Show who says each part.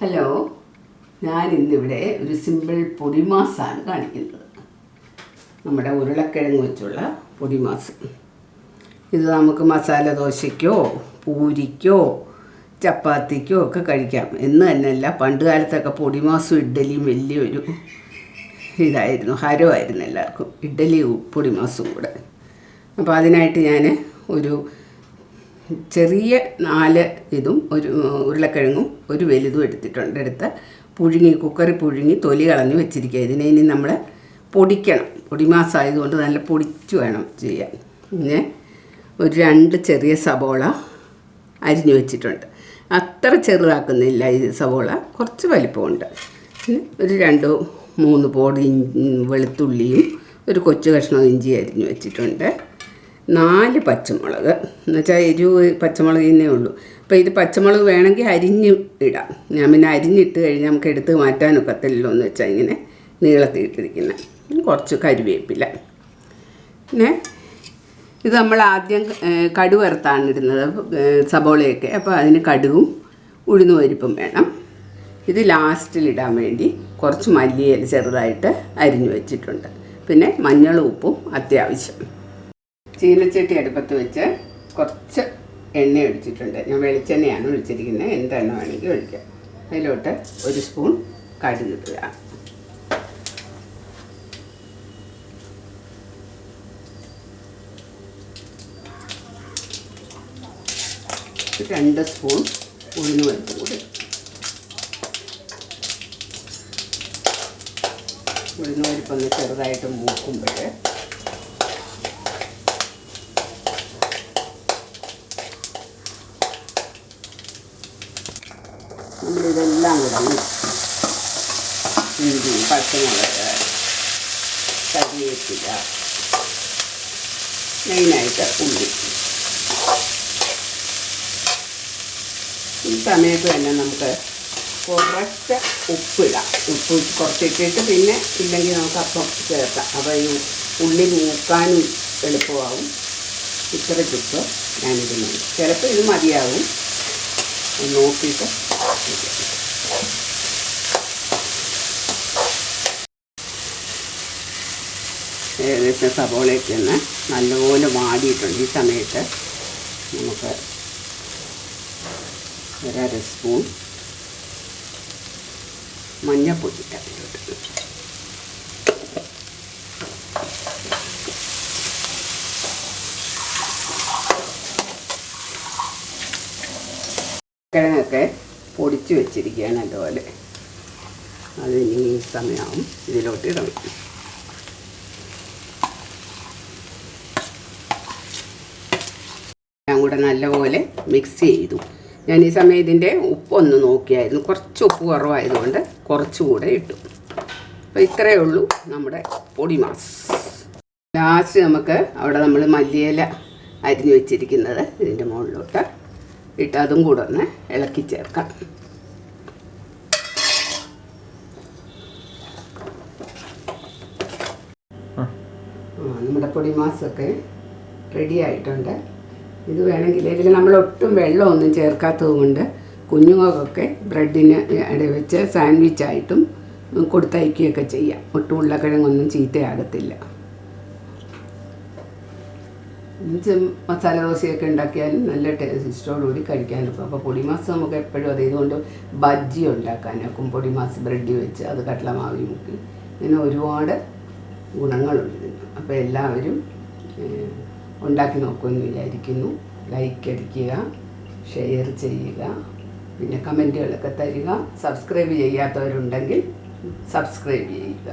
Speaker 1: Hello ഞാൻ ഇന്നിവിടെ ഒരു സിമ്പിൾ പൊടിമാസാണ് കാണിക്കുന്നത്. നമ്മുടെ ഉരുളക്കിഴങ്ങ് വെച്ചുള്ള പൊടിമാസ് ഇത് നമുക്ക് മസാല ദോശയ്ക്കോ പൂരിക്കോ ചപ്പാത്തിക്കോ ഒക്കെ കഴിക്കാം. എന്ന് തന്നെയല്ല പണ്ട് കാലത്തൊക്കെ പൊടിമാസും ഇഡ്ഡലിയും വലിയൊരു ഇതായിരുന്നു ഹരമായിരുന്നു എല്ലാവർക്കും. ഇഡ്ഡലി പൊടിമാസും കൂടെ. അപ്പോൾ അതിനായിട്ട് ഞാൻ ഒരു ചെറിയ നാല് ഇതും ഒരു ഉരുളക്കിഴങ്ങും ഒരു വലുതും എടുത്തിട്ടുണ്ട്. എടുത്ത് പുഴുങ്ങി കുക്കറിൽ പുഴുങ്ങി തൊലി കളഞ്ഞ് വെച്ചിരിക്കുക. ഇതിനെ ഇനി നമ്മൾ പൊടിക്കണം. പൊടിമാസമായതുകൊണ്ട് നല്ല പൊടിച്ച് വേണം ചെയ്യാൻ. പിന്നെ ഒരു രണ്ട് ചെറിയ സബോള അരിഞ്ഞു വെച്ചിട്ടുണ്ട്. അത്ര ചെറുതാക്കുന്നില്ല ഈ സവോള. കുറച്ച് വലിപ്പമുണ്ട്. ഒരു രണ്ട് മൂന്ന് പോട് വെളുത്തുള്ളിയും ഒരു കൊച്ചു കഷ്ണം ഇഞ്ചി അരിഞ്ഞു വെച്ചിട്ടുണ്ട്. നാല് പച്ചമുളക്. എന്നുവെച്ചാൽ എരിവ് പച്ചമുളക് തന്നെ ഉള്ളൂ. അപ്പോൾ ഇത് പച്ചമുളക് വേണമെങ്കിൽ അരിഞ്ഞ് ഇടാം. ഞാൻ പിന്നെ അരിഞ്ഞിട്ട് കഴിഞ്ഞാൽ നമുക്ക് എടുത്ത് മാറ്റാനൊക്കത്തില്ലല്ലോ എന്ന് വെച്ചാൽ ഇങ്ങനെ നീളത്തിയിട്ടിരിക്കുന്നത് കുറച്ച് കരുവേപ്പില. പിന്നെ ഇത് നമ്മൾ ആദ്യം കടുക് ഇടുന്നത്. സബോളയൊക്കെ. അപ്പോൾ അതിന് കടുകും ഉഴുന്നുപരിപ്പും വേണം. ഇത് ലാസ്റ്റിലിടാൻ വേണ്ടി കുറച്ച് മല്ലിയില ചെറുതായിട്ട് അരിഞ്ഞു വെച്ചിട്ടുണ്ട്. പിന്നെ മഞ്ഞളും ഉപ്പും അത്യാവശ്യം. ചീനച്ചട്ടി അടുപ്പത്ത് വെച്ച് കുറച്ച് എണ്ണ ഒഴിച്ചിട്ടുണ്ട്. ഞാൻ വെളിച്ചെണ്ണയാണ് ഒഴിച്ചിരിക്കുന്നത്. എന്തെണ്ണ വേണമെങ്കിൽ ഒഴിക്കാം. അതിലോട്ട് ഒരു സ്പൂൺ കടുക് ഇടുക രണ്ട് സ്പൂൺ ഉഴുന്ന് പരിപ്പ് കൂടി ഉഴുന്ന് പരിപ്പൊന്ന് ചെറുതായിട്ട് മൂക്കുമ്പോൾ നമ്മളിതെല്ലാം കൂടെ ഇഞ്ചി പച്ചമുളക് കരിവേപ്പില മെയിനായിട്ട് ഉള്ളി ഈ സമയത്ത് തന്നെ നമുക്ക് കുറച്ച് ഉപ്പിടാം ഉപ്പ് കുറച്ചിട്ടിട്ട് പിന്നെ ഇല്ലെങ്കിൽ നമുക്ക് അപ്പം ചേർക്കാം അപ്പോൾ ഈ ഉള്ളി മൂക്കാനും എളുപ്പമാവും ഇത്ര ചുക്ക് ഞാനിടുന്നുണ്ട് ചിലപ്പോൾ ഇത് മതിയാവും നോക്കിയിട്ട് ഏകദേശം സബോളയൊക്കെ ഒന്ന് നല്ലപോലെ വാടിയിട്ടുണ്ട് ഈ സമയത്ത്. നമുക്ക് ഒരര സ്പൂൺ മഞ്ഞപ്പൊടി അതിലോട്ട് കിഴങ്ങൊക്കെ പൊടിച്ച് വെച്ചിരിക്കുകയാണ് അതുപോലെ. അത് ഇനി ഈ സമയമാവും ഇതിലോട്ട് ഇടണം എല്ലാം കൂടെ നല്ലപോലെ മിക്സ് ചെയ്തു. ഞാൻ ഈ സമയം ഇതിന്റെ ഉപ്പൊന്ന് നോക്കിയായിരുന്നു. കുറച്ച് ഉപ്പ് കുറവായതുകൊണ്ട് കുറച്ചുകൂടെ ഇട്ടു. അപ്പോൾ ഇത്രയേ ഉള്ളൂ നമ്മുടെ പൊടിമാസ് ലാസ്റ്റ് നമുക്ക് അവിടെ നമ്മൾ മല്ലിയില അരിഞ്ഞു വെച്ചിരിക്കുന്നത് ഇതിന്റെ മുകളിലോട്ട് ഇട്ട് അതും കൂടെ ഒന്ന് ഇളക്കി ചേർക്കാം. ആ, നമ്മുടെ പൊടിമാസൊക്കെ റെഡി ആയിട്ടുണ്ട്. ഇത് വേണമെങ്കിൽ ഇതിൽ നമ്മൾ ഒട്ടും വെള്ളമൊന്നും ചേർക്കാത്തത് കൊണ്ട് കുഞ്ഞുങ്ങൾക്കൊക്കെ ബ്രെഡിന് ഇട വെച്ച് സാൻഡ്വിച്ചായിട്ടും കൊടുത്തയക്കുകയൊക്കെ ചെയ്യാം. ഒട്ടും ഉരുളക്കിഴങ്ങൊന്നും ചീത്തയാകത്തില്ല. മസാല ദോശയൊക്കെ ഉണ്ടാക്കിയാലും നല്ല ടേസ്റ്റോടുകൂടി കഴിക്കാനൊക്കെ അപ്പോൾ പൊടിമാസ് നമുക്ക് എപ്പോഴും അത് ഇതുകൊണ്ട് ബജ്ജി ഉണ്ടാക്കാനൊക്കും പൊടിമാസ് ബ്രെഡ് വെച്ച് അത് കട്ടള മാവി മുക്കി. ഇങ്ങനെ ഒരുപാട് ഗുണങ്ങളുണ്ട് അപ്പോൾ എല്ലാവരും ഉണ്ടാക്കി നോക്കുമെന്ന് വിചാരിക്കുന്നു. ലൈക്ക് അടിക്കുക ഷെയർ ചെയ്യുക പിന്നെ കമന്റുകളൊക്കെ തരിക. സബ്സ്ക്രൈബ് ചെയ്യാത്തവരുണ്ടെങ്കിൽ സബ്സ്ക്രൈബ് ചെയ്യുക.